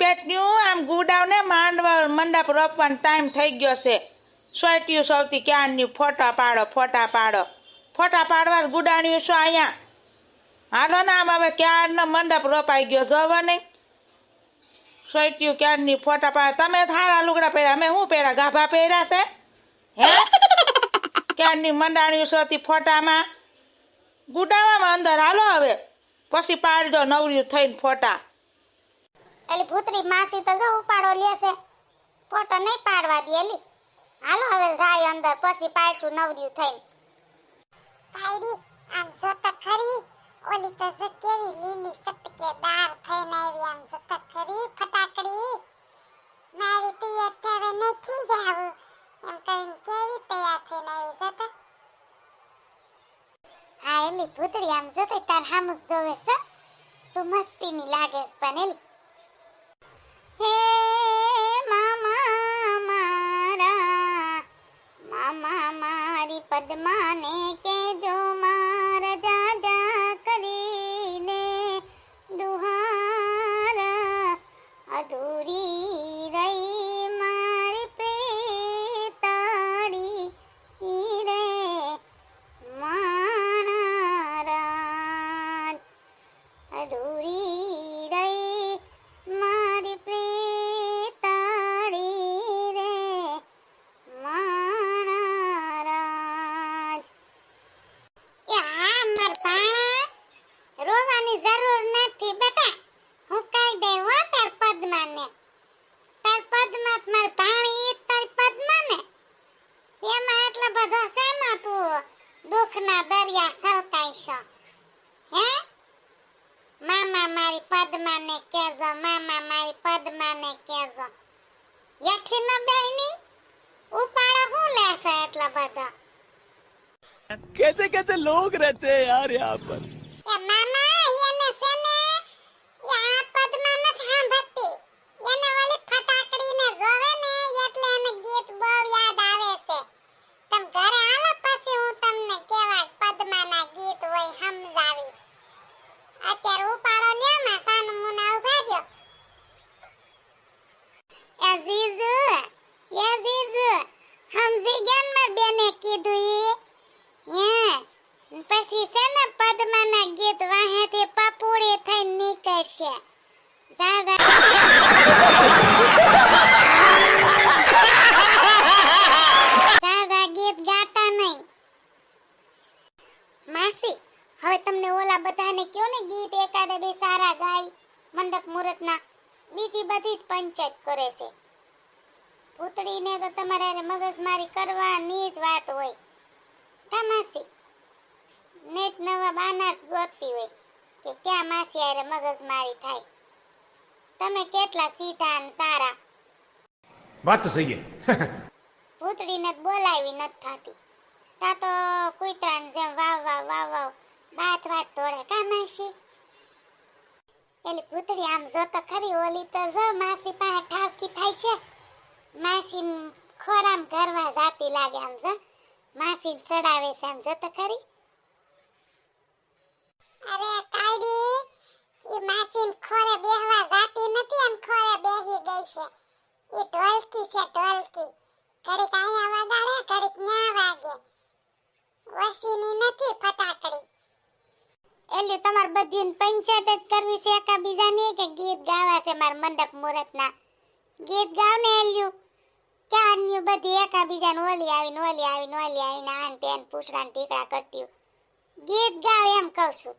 પેટન્યું આમ ગુડાવને માંડવા મંડપ રોપવાનો ટાઈમ થઈ ગયો છે. સોટ્યું સૌથી ક્યારની ફોટા પાડો ફોટા પાડો. ફોટા પાડવા ગુડાણ્યું છો અહીંયા. હાલો ને, આમ હવે ક્યારનો મંડપ રોપાઈ ગયો જોવો નહીં સોટ્યું ક્યારની ફોટા પાડે? તમે થારા લુગડા પહેર્યા, અમે શું પહેર્યા? ગાભા પહેર્યા છે? હે? ક્યારની મંડાણી સોથી ફોટામાં? ગુડાવામાં અંદર હાલો હવે. પછી પાડજો નવરી થઈને ફોટા. એલી ભૂતરી માસી તો જો ઉપાડો લેશે. ફોટો નહીં પાડવા દે એલી હાલો હવે જાય અંદર, પછી પાડશું નવર્યું થઈને. પાડી આમ સતત ખરી. ઓલી તો જો કેવી લીલી સટકેદાર થઈને આવી આમ સતત ખરી ફટાકડી. મારી પિયર થવે નથી જાવું. એમ કરીને કેવી તૈયાર થઈને આવી સતત હા, એલી ભૂતરી આમ જોતી તાર હામું જોવે છે. તું મસ્તીની લાગે પણ એલી. મારી પદ્માને કેજો મામા મારી પદ્માને કેજો યઠી ન બેની ઉપાડો હું લેશે એટલો બધો कैसे कैसे लोग रहते हैं यार यहाँ पर માસી, હવે તમને ઓલા બધાને કયો ને ગીત એકાદે બે સારા ગાય, મંડપ મુહૂર્તના, બીજી બધી જ પંચાયત કરે છે. પૂતળીને તો તમારે એને મગજમારી કરવાની જ વાત હોય. તમાસી માસી, નેટ નવા બાના ગોતતી હોય કે ક્યાં માસી આરે મગજમારી થાય. તમે કેટલા સીધા અને સારા? વાત તો સહી પૂતળીને બોલાવી નથી થતી. તા તો કુતરાને જેમ વાવ વાવ વાવ વાવ વાત વાત તોડે કામ માસી? એલી પૂતળી આમ જો તો ખરી ઓલી તો જો માસી પાસે ઠાવકી થાય છે. માસી ખોરામ કરવા જાતી લાગે આમ જ. માસી ચડાવે છે આમ જો તો ખરી. એલી તમાર બધીને પંચાયત જ કરવી છે એકા બીજાની કે ગીત ગાવા છે માર મંડપ મુહૂર્તના. ગીત ગાવ ને એલ્યું ક્યાંન્યુ બધી એકા બીજાને ઓલી આવીને ઓલી આવીને ઓલી આવીને આન તેન પૂછડા ને ટીકડા કરતી ગીત ગાવ એમ કહું છું.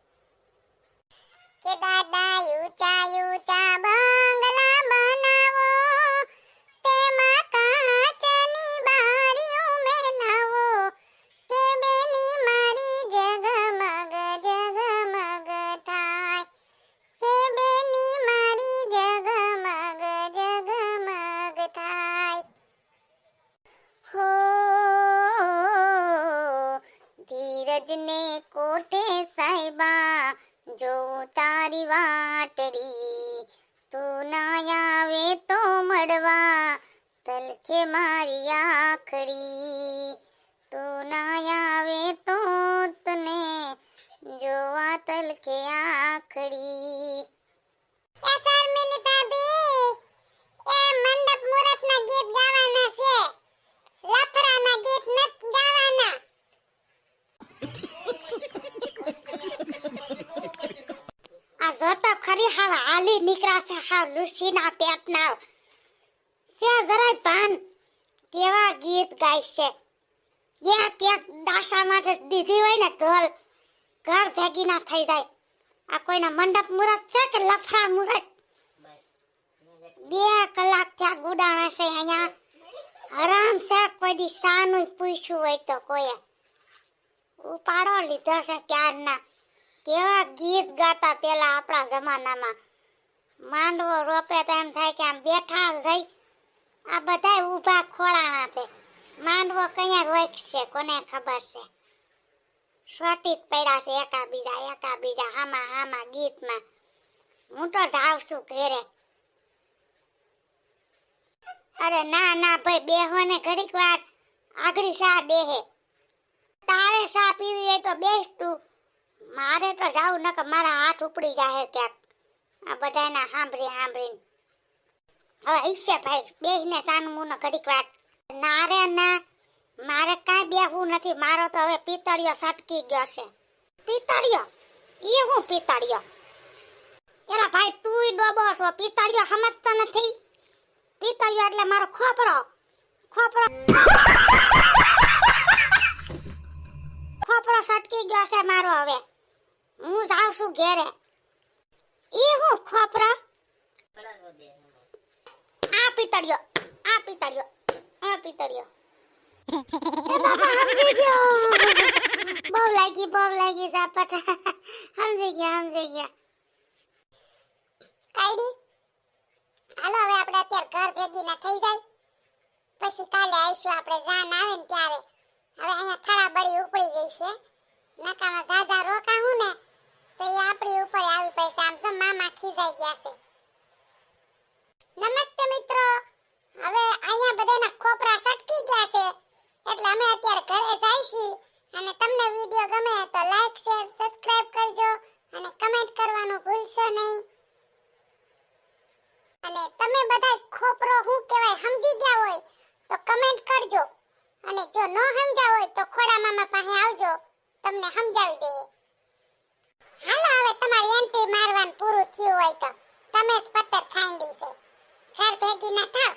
કે દાદા ઊંચા ઊંચા બંગલા ધીરજને કોઠે સાહેબા, જો તારી વાટડી તું ના આવે તો મળવા, તલખે મારી આખડી. તું ના આવે તો તને જોવા તલખે આખડી. ખરી હાવ હાલી નીકળ્યા છે હાવ લુસીના પેટના. સે જરાય ભાન કેવા ગીત ગાય છે એક એક દાસામાંથી દીધી હોય ને ઢોલ ઘર ભેગી ના થઈ જાય. આ કોઈના મંડપ મુરત છે કે લફડા મુરત? બે કલાક ત્યાં ગુડાણા છે અહીંયા. આરામ છે કોઈ દી સાનું પૂછ્યું હોય તો કોઈ ઉપાડો લીધો છે ક્યારના. કેવા ગીત ગાતા પેલા આપણા જમાનામાં? માંડવો રોપે તો એમ થાય કે આમ બેઠા રહી. આ બધા ઊભા ખોળાના છે. માંડવો કયા રોકશે કોને ખબર છે? સોટી પડ્યા છે એકા બીજા એકા બીજા હામા હામા ગીતમાં. હું તો જાઉં છું ઘેરે. અરે ના ના ભાઈ બેહો ને ઘડીક વાર આગળી સા બેહે. તારે સા પીવી હોય તો બેસ તું. મારે તો જાવું કે મારા હાથ ઉપડી જાય ક્યાંક. આ બધાના સાંભળી સાંભળીને હવે ઈશ્ય ભાઈ, બેહીને સાનું મુનો ઘડીક વાત. ના રે ના, મારે કાંઈ બેહવું નથી. મારો તો હવે પિતળિયો સટકી ગયો છે. પિતળિયો એ હું પિતળિયો એલા ભાઈ, તુંય ડોબો છો. પિતળિયો સમજતો નથી. પિતળિયો એટલે મારો ખોપરો. ખોપરો. ખોપરો સટકી ગયો છે મારો હવે. હું જાઉં છું ઘેરે. ઈ હું ખોપરો. આ પિતળિયો આ પિતળિયો આ પિતળિયો એ બહુ લાગી બહુ લાગી ઝાપટ. સમજી ગયા સમજી ગયા. કાઈડી હાલો હવે આપણે અત્યારે ઘર ભેગી ના થઈ જાય. પછી કાલે આવીશું આપણે જાન આવે ને ત્યારે. હવે અહીંયા થડા બળી ઉપડી ગઈ છે. નકામાં ઝાઝા રોકા હું ને. નમસ્તે મિત્રો. હવે અહીંયા બધાના ખોપરા સટકી ગયા છે. એટલે અમે અત્યારે ઘરે જઈશી. અને તમને વિડિયો ગમે તો લાઈક શેર સબસ્ક્રાઇબ કરજો. અને કમેન્ટ કરવાનું ભૂલશો નહીં. અને તમે બધા ખોપરો હું કહેવાય સમજી ગયા હોય તો કમેન્ટ કરજો. અને જો ન સમજાવ હોય તો ખોડા મામા પાસે આવજો. તમને સમજાવી દે હાલો હવે તમારી એન્ટ્રી મારવાનું પૂરું થયું હોય તો તમે જ પત્તર ખાઈ દીશે ઘર ભેગી ના થાવ.